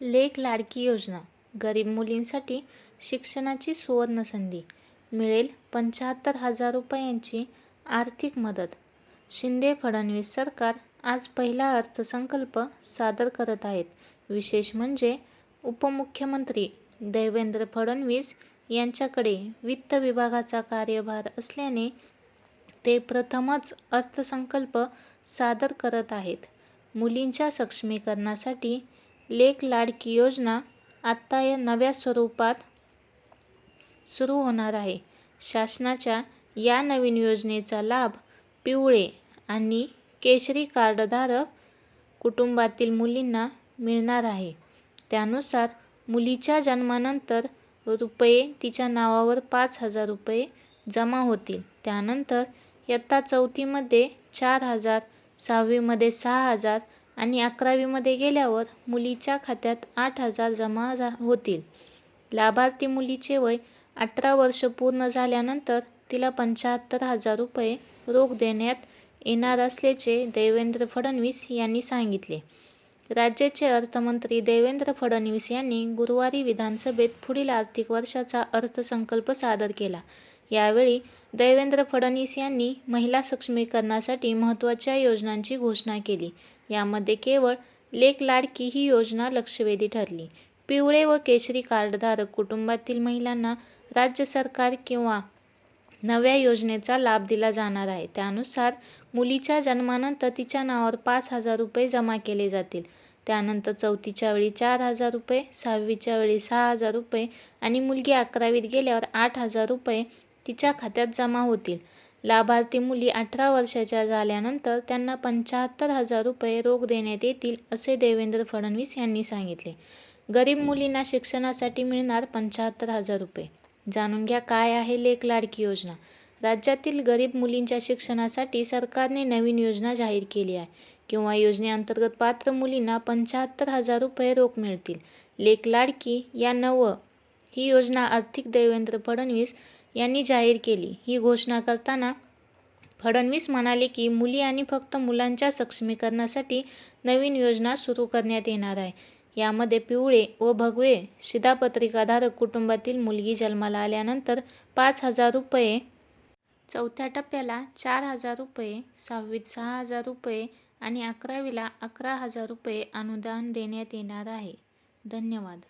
लेक लाडकी योजना. गरीब मुलींसाठी शिक्षणाची सुवर्णसंधी मिळेल पंच्याहत्तर हजार रुपयांची आर्थिक मदत. शिंदे फडणवीस सरकार आज पहिला अर्थसंकल्प सादर करत आहेत. विशेष म्हणजे उपमुख्यमंत्री देवेंद्र फडणवीस यांच्याकडे वित्त विभागाचा कार्यभार असल्याने ते प्रथमच अर्थसंकल्प सादर करत आहेत. मुलींच्या सक्षमीकरणासाठी लेक लाडकी योजना आत्ता या नव्या स्वरूपात सुरू होणार आहे. शासनाच्या या नवीन योजनेचा लाभ पिवळे आणि केशरी कार्डधारक कुटुंबातील मुलींना मिळणार आहे. त्यानुसार मुलीच्या जन्मानंतर रुपये तिच्या नावावर पाच हजार रुपये जमा होतील. त्यानंतर इयत्ता चौथीमध्ये चार हजार सहावीमध्ये सहा हजार आणि अकरावीमध्ये गेल्यावर मुलीच्या खात्यात आठ हजार जमा झा होतील. लाभार्थी मुलीचे वय अठरा वर्ष पूर्ण झाल्यानंतर तिला पंच्याहत्तर हजार रुपये रोख देण्यात येणार असल्याचे देवेंद्र फडणवीस यांनी सांगितले. राज्याचे अर्थमंत्री देवेंद्र फडणवीस यांनी गुरुवारी विधानसभेत पुढील आर्थिक वर्षाचा अर्थसंकल्प सादर केला. यावेळी देवेंद्र फडणवीस यांनी महिला सक्षमीकरणासाठी महत्त्वाच्या योजनांची घोषणा केली. यामध्ये केवळ लेक लाडकी ही योजना लक्षवेधी ठरली. पिवळे व केशरी कार्डधारक कुटुंबातील महिलांना राज्य सरकार किंवा नव्या योजनेचा लाभ दिला जाणार आहे. त्यानुसार मुलीच्या जन्मानंतर तिच्या नावावर पाच हजार रुपये जमा केले जातील. त्यानंतर चौथीच्या वेळी चार हजार रुपये सहावीच्या वेळी सहा हजार रुपये आणि मुलगी अकरावीत गेल्यावर आठ हजार रुपये तिच्या खात्यात जमा होतील. लाभार्थी मुली अठरा वर्षाच्या झाल्यानंतर त्यांना पंच्याहत्तर हजार रुपये रोख देण्यात येतील असे देवेंद्र फडणवीस यांनी सांगितले. गरीब मुलींना शिक्षणासाठी मिळणार पंच्याहत्तर हजार रुपये. जाणून घ्या काय आहे लेक लाडकी योजना. राज्यातील गरीब मुलींच्या शिक्षणासाठी सरकारने नवीन योजना जाहीर केली आहे किंवा योजनेअंतर्गत पात्र मुलींना पंच्याहत्तर हजार रुपये रोख मिळतील. लेक लाडकी या नव ही योजना आर्थिक देवेंद्र फडणवीस यांनी जाहीर केली. ही घोषणा करताना फडणवीस म्हणाले की मुली आणि फक्त मुलांच्या सक्षमीकरणासाठी नवीन योजना सुरू करण्यात येणार आहे. यामध्ये पिवळे व भगवे शिधापत्रिकाधारक कुटुंबातील मुलगी जन्माला आल्यानंतर पाच हजार रुपये चौथ्या टप्प्याला चार हजार रुपये सहावीत सहा हजार रुपये आणि अकरावीला अकरा हजार रुपये अनुदान देण्यात येणार आहे. धन्यवाद.